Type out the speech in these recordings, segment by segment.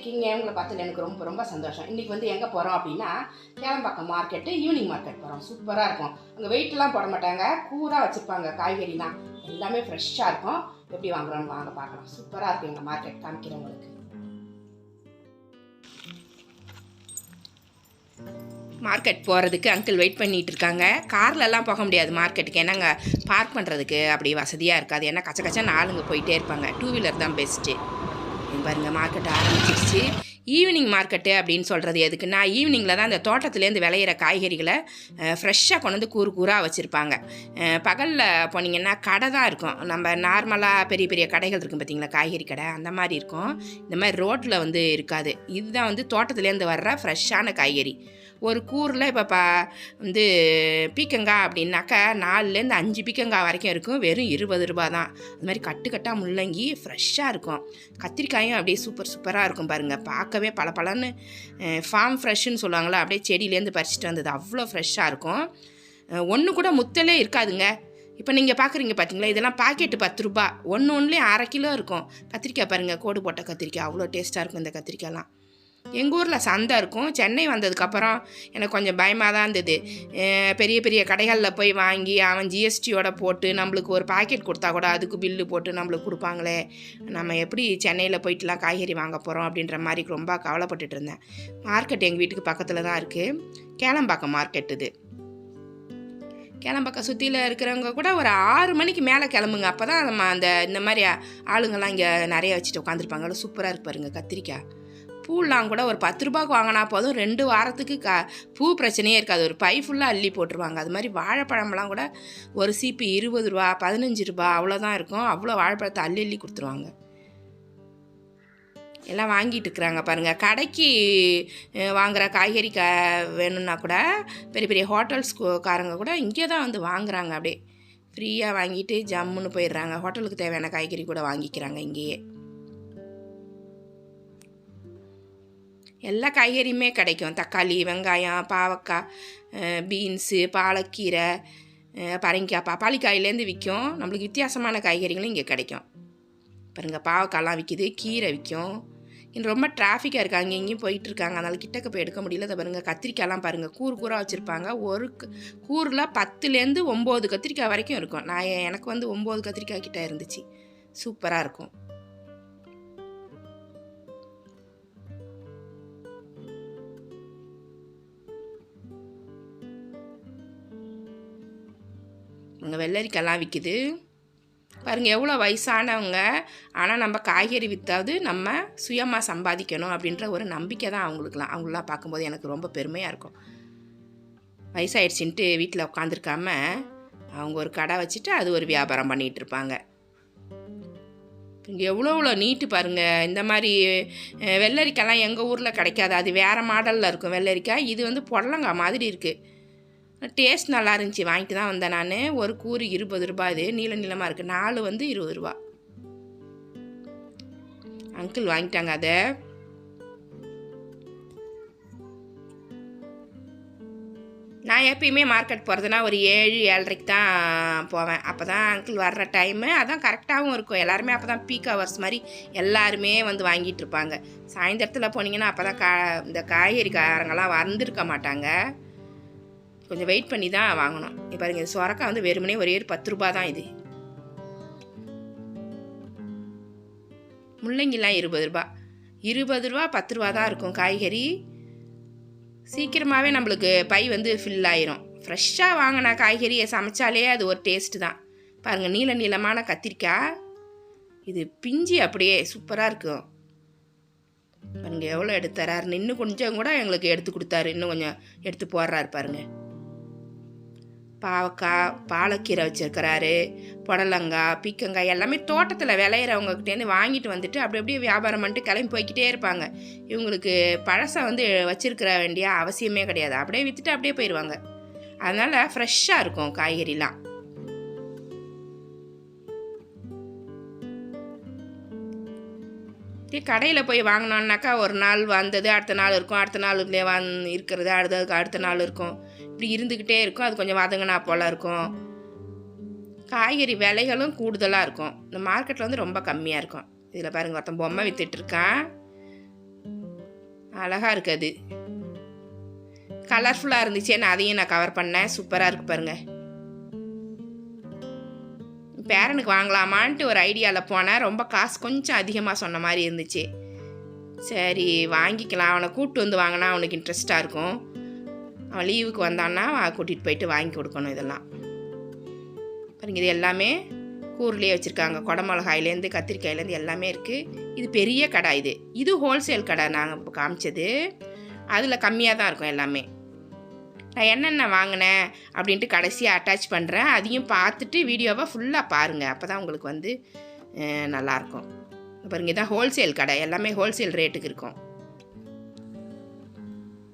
இருக்கீங்க உங்களை பார்த்ததுல எனக்கு ரொம்ப ரொம்ப சந்தோஷம். இன்றைக்கி வந்து எங்கே போகிறோம் அப்படின்னா கேளம்பாக்கம் மார்க்கெட்டு ஈவினிங் மார்க்கெட் போகிறோம் சூப்பராக இருக்கும். அங்கே வெயிட்லாம் போட மாட்டாங்க. கூராக வச்சுருப்பாங்க காய்கறிலாம் எல்லாமே ஃப்ரெஷ்ஷாக இருக்கும். எப்படி வாங்குறோம்னு வாங்க பார்க்கலாம். சூப்பராக இருக்கும் எங்கள் மார்க்கெட் காமிக்கிறவங்களுக்கு மார்க்கெட் போகிறதுக்கு அங்கிள் வெயிட் பண்ணிகிட்டு இருக்காங்க. கார்லலாம் போக முடியாது மார்க்கெட்டுக்கு ஏன்னாங்க பார்க் பண்ணுறதுக்கு அப்படி வசதியாக இருக்காது. ஏன்னா கச்ச கச்சன்னு ஆளுங்க போயிட்டே இருப்பாங்க. டூ வீலர் தான் பெஸ்ட்டு பாருங்க மார்க்கெட் ஆரம்பிச்சிருச்சு. ஈவினிங் மார்க்கெட்டு அப்படின்னு சொல்கிறது எதுக்குன்னா ஈவினிங்கில் தான் இந்த தோட்டத்துலேருந்து விளையிற காய்கறிகளை ஃப்ரெஷ்ஷாக கொண்டு வந்து கூறு கூறாக வச்சுருப்பாங்க. பகலில் போனீங்கன்னா கடை தான் இருக்கும். நம்ம நார்மலாக பெரிய பெரிய கடைகள் இருக்கும் பார்த்தீங்களா காய்கறி கடை அந்த மாதிரி இருக்கும். இந்த மாதிரி ரோட்டில் வந்து இருக்காது. இதுதான் வந்து தோட்டத்துலேருந்து வர்ற ஃப்ரெஷ்ஷான காய்கறி. ஒரு கூரில் இப்போ பா வந்து பீக்கங்காய் அப்படின்னாக்கா நாலுலேருந்து அஞ்சு பீக்கங்காய் வரைக்கும் இருக்கும். வெறும் இருபது ரூபா தான். அது மாதிரி கட்டு கட்டாக முள்ளங்கி ஃப்ரெஷ்ஷாக இருக்கும். கத்திரிக்காயும் அப்படியே சூப்பர் சூப்பராக இருக்கும் பாருங்கள் பார்க்கவே பல பலன்னு ஃபார்ம் ஃப்ரெஷ்ஷுன்னு சொல்லுவாங்களா அப்படியே செடியிலேருந்து பறிச்சுட்டு வந்தது. அவ்வளோ ஃப்ரெஷ்ஷாக இருக்கும். ஒன்று கூட முத்தலே இருக்காதுங்க. இப்போ நீங்கள் பார்க்குறீங்க பார்த்தீங்களா இதெல்லாம் பாக்கெட்டு பத்து ரூபா. ஒன்று ஒன்றுலேயும் அரை கிலோ இருக்கும். கத்திரிக்காய் பாருங்கள் கோடு போட்ட கத்திரிக்காய். அவ்வளோ டேஸ்ட்டாக இருக்கும் இந்த கத்திரிக்காயெல்லாம் எங்கள் ஊரில் சந்தை இருக்கும். சென்னை வந்ததுக்கப்புறம் எனக்கு கொஞ்சம் பயமாக தான் இருந்தது. பெரிய பெரிய கடைகளில் போய் வாங்கி அவன் ஜிஎஸ்டியோட போட்டு நம்மளுக்கு ஒரு பாக்கெட் கொடுத்தா கூட அதுக்கு பில்லு போட்டு நம்மளுக்கு கொடுப்பாங்களே. நம்ம எப்படி சென்னையில் போயிட்டுலாம் காய்கறி வாங்க போகிறோம் அப்படின்ற மாதிரி ரொம்ப கவலைப்பட்டுட்டு இருந்தேன். மார்க்கெட் எங்கள் வீட்டுக்கு பக்கத்தில் தான் இருக்குது கேளம்பாக்கம் மார்க்கெட் இது. கேளம்பாக்கம் சுற்றியில் இருக்கிறவங்க கூட ஒரு ஆறு மணிக்கு மேலே கிளம்புங்க. அப்போ தான் நம்ம அந்த இந்த மாதிரி ஆளுங்கள்லாம் இங்கே நிறைய வச்சுட்டு உட்காந்துருப்பாங்க சூப்பராக இருப்பாருங்க கத்திரிக்காய். பூலாம் கூட ஒரு பத்து ரூபாய்க்கு வாங்கினா போதும். ரெண்டு வாரத்துக்கு க பூ பிரச்சனையே இருக்காது. ஒரு பை ஃபுல்லாக அள்ளி போட்டுருவாங்க. அது மாதிரி வாழைப்பழம்லாம் கூட ஒரு சீப்பு இருபது ரூபா பதினஞ்சு ரூபா அவ்வளோதான் இருக்கும். அவ்வளோ வாழைப்பழத்தை அள்ளி அள்ளி கொடுத்துருவாங்க. எல்லாம் வாங்கிட்டு இருக்கிறாங்க பாருங்கள் கடைக்கு வாங்குகிற காய்கறி க வேணும்னா கூட பெரிய பெரிய ஹோட்டல்ஸ் காரங்க கூட இங்கே தான் வந்து வாங்குறாங்க அப்படியே. ஃப்ரீயாக வாங்கிட்டு ஜம்முன்னு போயிடுறாங்க. ஹோட்டலுக்கு தேவையான காய்கறி கூட வாங்கிக்கிறாங்க இங்கேயே. எல்லா காய்கறியுமே கிடைக்கும். தக்காளி வெங்காயம் பாவக்காய் பீன்ஸு பாலக்கீரை அஹ், பரங்கிக்காய் பப்பாளிக்காயிலேருந்து விற்கும். நம்மளுக்கு வித்தியாசமான காய்கறிகளும் இங்கே கிடைக்கும். பாருங்கள் பாவக்காய்லாம் விற்கிது கீரை விற்கும் இன்னும் ரொம்ப டிராஃபிக்காக இருக்குது அங்கே இங்கேயும் போயிட்டு இருக்காங்க. அதனால கிட்டக்க போய் எடுக்க முடியல. அதை பாருங்கள் கத்திரிக்காயெலாம் பாருங்கள் கூறு கூறாக வச்சுருப்பாங்க. ஒரு க- கூறில் பத்துலேருந்து ஒம்பது கத்திரிக்காய் வரைக்கும் இருக்கும். நான் எனக்கு வந்து ஒம்பது கத்திரிக்காய் கிட்டே இருந்துச்சு. சூப்பராக இருக்கும். இங்கே வெள்ளரிக்காய்லாம் விற்கிது பாருங்கள் எவ்வளோ வயசானவங்க. ஆனால் நம்ம காய்கறி விற்றாவது நம்ம சுயமாக சம்பாதிக்கணும் அப்படின்ற ஒரு நம்பிக்கை தான் அவங்களுக்குலாம். அவங்களெலாம் பார்க்கும்போது எனக்கு ரொம்ப பெருமையாக இருக்கும். வயசாயிடுச்சின்ட்டு வீட்டில் உட்காந்துருக்காம அவங்க ஒரு கடை வச்சுட்டு அது ஒரு வியாபாரம் பண்ணிகிட்டு இருப்பாங்க. இங்கே எவ்வளோ எவ்வளோ நீட்டு பாருங்கள் இந்த மாதிரி வெள்ளரிக்காய்லாம் எங்கள் ஊரில் கிடைக்காது. அது வேறு மாடலில் இருக்கும் வெள்ளரிக்காய். இது வந்து புடலங்காய் மாதிரி இருக்குது டேஸ்ட் நல்லா இருந்துச்சு வாங்கிட்டு தான் வந்தேன் நான். ஒரு கூறு இருபது ரூபா இது நீள நீளமாக இருக்குது நாலு வந்து இருபது ரூபா. அங்கிள் வாங்கிட்டாங்க அதை. நான் எப்பயுமே மார்க்கெட் போகிறதுனா ஒரு ஏழு ஏழரைக்கு தான் போவேன். அப்போ தான் அங்கிள் வர்ற டைமு அதான் கரெக்டாகவும் இருக்கும். எல்லாருமே அப்போ தான் பீக் ஹவர்ஸ் மாதிரி எல்லாருமே வந்து வாங்கிட்டு இருப்பாங்க. சாயந்தரத்தில் போனீங்கன்னா அப்போ தான் கா இந்த காய்கறிக்காரங்கெல்லாம் வந்திருக்க மாட்டாங்க. கொஞ்சம் வெயிட் பண்ணி தான் வாங்கணும். இப்போ பாருங்க இது சொரக்காய் வந்து வெறுமனே ஒரே ஒரு பத்து ரூபா தான் இது. முள்ளங்கிலாம் இருபது ரூபா இருபது ரூபா பத்து ரூபா தான் இருக்கும். காய்கறி சீக்கிரமாகவே நம்மளுக்கு பை வந்து ஃபில் ஆயிரும். ஃப்ரெஷ்ஷாக வாங்கின காய்கறியை சமைச்சாலே அது ஒரு டேஸ்ட்டு தான். பாருங்கள் நீல நீளமான கத்திரிக்காய். இது பிஞ்சு அப்படியே சூப்பராக இருக்கும் பாருங்க எவ்வளோ எடுத்து இன்னும் கொஞ்சம் கூட எங்களுக்கு எடுத்து கொடுத்தாரு. இன்னும் கொஞ்சம் எடுத்து போடுறாரு பாருங்கள் பாவக்காய் பாலக்கீரை வச்சுருக்கிறாரு புடலங்காய் பீக்கங்காய் எல்லாமே தோட்டத்தில் விளையிறவங்ககிட்டேருந்து வாங்கிட்டு வந்துட்டு அப்படி அப்படியே வியாபாரம் பண்ணிட்டு கிளம்பி போய்கிட்டே இருப்பாங்க. இவங்களுக்கு பழசை வந்து வச்சுருக்கிற வேண்டிய அவசியமே கிடையாது. அப்படியே விற்றுட்டு அப்படியே போயிடுவாங்க அதனால் ஃப்ரெஷ்ஷாக இருக்கும் காய்கறிலாம். இதே கடையில் போய் வாங்கினோன்னாக்கா ஒரு நாள் வந்தது அடுத்த நாள் இருக்கும். அடுத்த நாள் இப்படியே வந் இருக்கிறது அடுத்ததுக்கு அடுத்த நாள் இருக்கும். இப்படி இருந்துக்கிட்டே இருக்கும். அது கொஞ்சம் வதங்கினா போல் இருக்கும். காய்கறி விலைகளும் கூடுதலாக இருக்கும். இந்த மார்க்கெட்டில் வந்து ரொம்ப கம்மியாக இருக்கும். இதில் பாருங்க ஒருத்தன் பொம்மை விற்றுட்ருக்கான் அழகாக இருக்குது. அது கலர்ஃபுல்லாக இருந்துச்சு. நான் அதையும் நான் கவர் பண்ணேன். சூப்பராக இருக்குது பாருங்கள் பேரனுக்கு வாங்கலாமான்ட்டு ஒரு ஐடியாவில் போனேன். ரொம்ப காசு கொஞ்சம் அதிகமாக சொன்ன மாதிரி இருந்துச்சு. சரி வாங்கிக்கலாம். அவனை கூப்பிட்டு வந்து வாங்கினா அவனுக்கு இன்ட்ரெஸ்ட்டாக இருக்கும். அவன் லீவுக்கு வந்தான்னா கூட்டிகிட்டு போயிட்டு வாங்கி கொடுக்கணும் இதெல்லாம். பாருங்க இது எல்லாமே கூர்லேயே வச்சுருக்காங்க. குடமிளகாயிலேருந்து கத்திரிக்காயிலேருந்து எல்லாமே இருக்குது இது பெரிய கடை இது. இது ஹோல்சேல் கடை நாங்கள் இப்போ காமிச்சது. அதில் கம்மியாக தான் இருக்கும் எல்லாமே. நான் என்னென்ன வாங்கினேன் அப்படின்ட்டு கடைசியாக அட்டாச் பண்ணுறேன் அதையும் பார்த்துட்டு வீடியோவை ஃபுல்லாக பாருங்கள் அப்போ தான் உங்களுக்கு வந்து நல்லாயிருக்கும். பாருங்கள் இதான் ஹோல்சேல் கடை. எல்லாமே ஹோல்சேல் ரேட்டுக்கு இருக்கும்.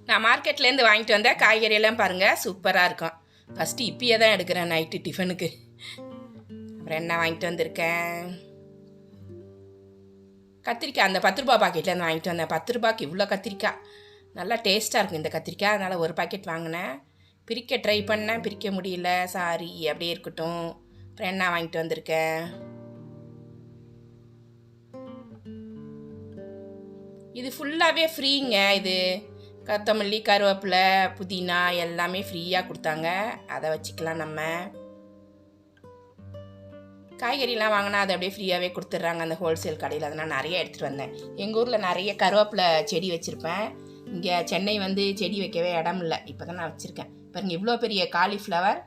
நான் மார்க்கெட்லேருந்து வாங்கிட்டு வந்த காய்கறியெல்லாம் பாருங்கள் சூப்பராக இருக்கும். ஃபஸ்ட்டு இப்பயே தான் எடுக்கிறேன் நைட்டு டிஃபனுக்கு அப்புறம் என்ன வாங்கிட்டு வந்திருக்கேன்? கத்திரிக்காய் அந்த பத்து ரூபா பாக்கெட்லேருந்து வாங்கிட்டு வந்தேன். பத்து ரூபாய்க்கு இவ்வளோ கத்திரிக்காய். நல்லா டேஸ்ட்டாக இருக்கும் இந்த கத்திரிக்காய். அதனால் ஒரு பாக்கெட் வாங்கினேன். பிரிக்க ட்ரை பண்ணேன். பிரிக்க முடியல. சாரி அப்படியே இருக்கட்டும். அப்புறம் என்ன வாங்கிட்டு வந்திருக்கேன் இது ஃபுல்லாகவே ஃப்ரீங்க இது கொத்தமல்லி கருவேப்பிலை புதினா எல்லாமே ஃப்ரீயாக கொடுத்தாங்க. அதை வச்சுக்கலாம் நம்ம. காய்கறிலாம் வாங்கினா அதை அப்படியே ஃப்ரீயாகவே கொடுத்துட்றாங்க அந்த ஹோல்சேல் கடையில். அதை நான் நிறைய எடுத்துகிட்டு வந்தேன். எங்கள் ஊரில் நிறைய கருவேப்பிலை செடி வச்சுருப்பேன். இங்கே சென்னை வந்து செடி வைக்கவே இடம் இல்லை. இப்போ தான் நான் வச்சுருக்கேன். பாருங்க இவ்வளோ பெரிய காலிஃப்ளவர்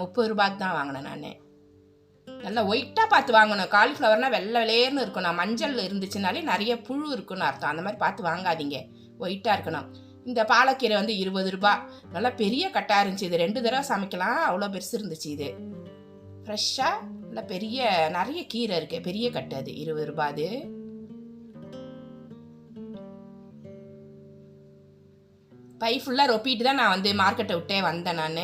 முப்பது ரூபாய்க்கு தான் வாங்கினேன் நான். நல்லா ஒயிட்டாக பார்த்து வாங்கணும். காலிஃப்ளவர்னால் வெள்ளை வெளேர்னு இருக்கணும். மஞ்சள் இருந்துச்சுனாலே நிறைய புழு இருக்குன்னு அர்த்தம். அந்த மாதிரி பார்த்து வாங்காதீங்க. ஒயிட்டாக இருக்கணும். இந்த பாலக்கீரை வந்து இருபது ரூபாய். நல்லா பெரிய கட்டாக இருந்துச்சு. இது ரெண்டு தடவை சமைக்கலாம். அவ்வளோ பெருசு இருந்துச்சு இது. ஃப்ரெஷ்ஷாக நல்லா பெரிய நிறைய கீரை இருக்குது பெரிய கட்டை அது. இருபது ரூபா அது. பை ஃபுல்லாக ரொப்பிட்டு தான் நான் வந்து மார்க்கெட்டை விட்டே வந்தேன் நான்.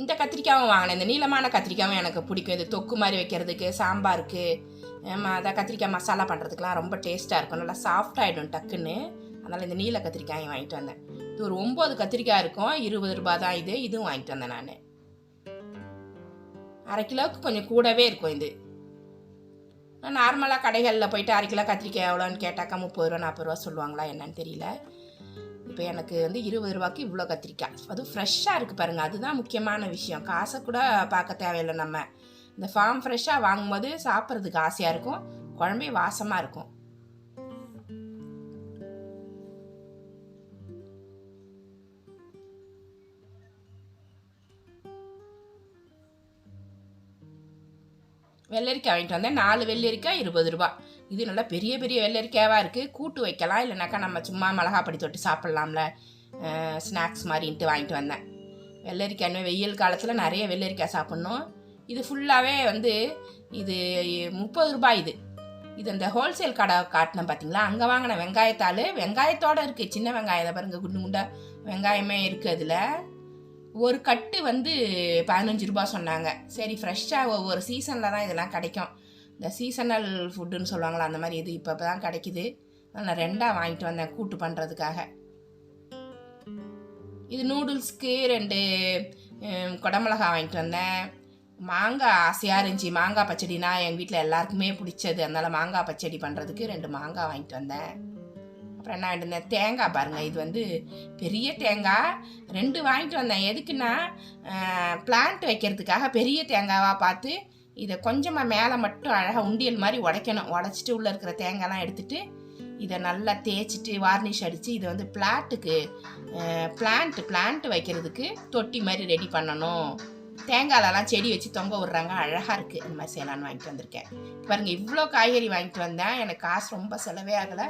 இந்த கத்திரிக்காயும் வாங்கினேன். இந்த நீளமான கத்திரிக்காயும் எனக்கு பிடிக்கும். இது தொக்கு மாதிரி வைக்கிறதுக்கு சாம்பாருக்கு அதான் கத்திரிக்காய் மசாலா பண்ணுறதுக்குலாம் ரொம்ப டேஸ்ட்டாக இருக்கும். நல்லா சாஃப்டாகிடும் டக்குன்னு. அதனால் இந்த நீல கத்திரிக்காயும் வாங்கிட்டு வந்தேன். இது ஒரு ஒம்பது கத்திரிக்காய் இருக்கும். இருபது ரூபாய் தான் இது. இதுவும் வாங்கிட்டு வந்தேன் நான். அரை கிலோவுக்கு கொஞ்சம் கூடவே இருக்கும் இது. நான் நார்மலாக கடைகளில் போயிட்டு அரை கிலோ கத்திரிக்காய் எவ்வளோன்னு கேட்டாக்கா முப்பது ரூபா நாற்பது ரூபா சொல்லுவாங்களா என்னன்னு தெரியல. இப்போ எனக்கு வந்து இருபது ரூபாய்க்கு இவ்வளோ கத்திரிக்காய். அதுவும் ஃப்ரெஷ்ஷாக இருக்குது பாருங்கள் அதுதான் முக்கியமான விஷயம். காசை கூட பார்க்க தேவையில்லை நம்ம. இந்த ஃபார்ம் ஃப்ரெஷ்ஷாக வாங்கும்போது சாப்பிட்றதுக்கு ஆசையாக இருக்கும். குழம்பே வாசமாக இருக்கும். வெள்ளரிக்காய் வாங்கிட்டு வந்தேன். நாலு வெள்ளரிக்காய் இருபது ரூபா இது நல்லா பெரிய பெரிய வெள்ளரிக்காவாக இருக்குது கூட்டு வைக்கலாம். இல்லைனாக்கா நம்ம சும்மா மிளகாப்பொடி தொட்டு சாப்பிட்லாம்ல. ஸ்நாக்ஸ் மாதிரின்ட்டு வாங்கிட்டு வந்தேன். வெள்ளரிக்காய் வெயில் காலத்தில் நிறைய வெள்ளரிக்காய் சாப்பிட்ணும். இது ஃபுல்லாகவே வந்து இது முப்பது ரூபாய் இது. இது அந்த ஹோல்சேல் கடை காட்டினேன் பார்த்தீங்களா அங்கே வாங்கின வெங்காயத்தாள். வெங்காயத்தோடு இருக்குது சின்ன வெங்காயம் இதை குண்டு குண்டா வெங்காயமே இருக்குது அதில். ஒரு கட்டு வந்து பதினஞ்சு ரூபாய் சொன்னாங்க. சரி ஃப்ரெஷ்ஷாக ஒவ்வொரு சீசனில் தான் இதெல்லாம் கிடைக்கும். இந்த சீசனல் ஃபுட்டுன்னு சொல்லுவாங்களா அந்த மாதிரி இது இப்போ தான் கிடைக்குது. நான் ரெண்டாக வாங்கிட்டு வந்தேன் கூட்டு பண்ணுறதுக்காக இது நூடுல்ஸ்க்கு ரெண்டு குடமிளகா வாங்கிட்டு வந்தேன். மாங்காய் ஆசையாக இருந்துச்சு. மாங்காய் பச்சடினா எங்கள் வீட்டில் எல்லாருக்குமே பிடிச்சது. அதனால் மாங்காய் பச்சடி பண்ணுறதுக்கு ரெண்டு மாங்காய் வாங்கிட்டு வந்தேன். அப்புறம் என்ன வாங்கிட்டு வந்தேன்? தேங்காய் பாருங்கள் இது வந்து பெரிய தேங்காய். ரெண்டு வாங்கிட்டு வந்தேன். எதுக்குன்னா பிளான்ட் வைக்கிறதுக்காக பெரிய தேங்காவாக பார்த்து இதை கொஞ்சமாக மேலே மட்டும் அழகாக உண்டியல் மாதிரி உடைக்கணும். உடச்சிட்டு உள்ளே இருக்கிற தேங்காய்லாம் எடுத்துட்டு இதை நல்லா தேய்ச்சிட்டு வார்னிஷ் அடித்து இதை வந்து பிளாட்டுக்கு பிளான்ட் பிளான்ட் வைக்கிறதுக்கு தொட்டி மாதிரி ரெடி பண்ணணும். தேங்காயிலலாம் செடி வச்சு தொங்க விட்றாங்க. அழகாக இருக்குது இந்த மாதிரி செய்யலான்னு வாங்கிட்டு வந்திருக்கேன். பாருங்கள் இவ்வளோ காய்கறி வாங்கிட்டு வந்தேன். எனக்கு காசு ரொம்ப செலவே ஆகலை.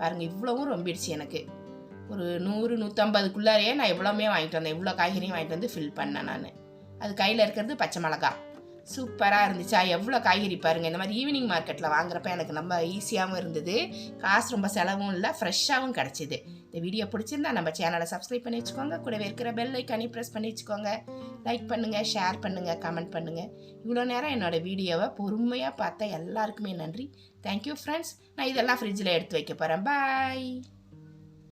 பாருங்கள் இவ்வளவும் ரொம்பிடுச்சு எனக்கு. ஒரு நூறு நூற்றம்பதுக்குள்ளாரையே நான் இவ்வளோமே வாங்கிட்டு வந்தேன். இவ்வளோ காய்கறியும் வாங்கிட்டு வந்து ஃபில் பண்ணேன் நான். அது கையில் இருக்கிறது பச்சை மிளகா. சூப்பராக இருந்துச்சா. எவ்வளோ காய்கறி பாருங்கள் இந்த மாதிரி ஈவினிங் மார்க்கெட்டில் வாங்குறப்ப எனக்கு ரொம்ப ஈஸியாகவும் இருந்தது. காசு ரொம்ப செலவும் இல்லை ஃப்ரெஷ்ஷாகவும் கிடச்சிது. இந்த வீடியோ பிடிச்சிருந்தா நம்ம சேனலை சப்ஸ்கிரைப் பண்ணி வச்சுக்கோங்க. கூடவே இருக்கிற பெல் ஐக்கானி ப்ரெஸ் பண்ணி வச்சுக்கோங்க. லைக் பண்ணுங்கள் ஷேர் பண்ணுங்கள் கமெண்ட் பண்ணுங்கள் இவ்வளோ நேரம் என்னோடய வீடியோவை பொறுமையாக பார்த்தா எல்லாருக்குமே நன்றி. தேங்க்யூ ஃப்ரெண்ட்ஸ் நான் இதெல்லாம் ஃப்ரிட்ஜில் எடுத்து வைக்க போகிறேன் பாய்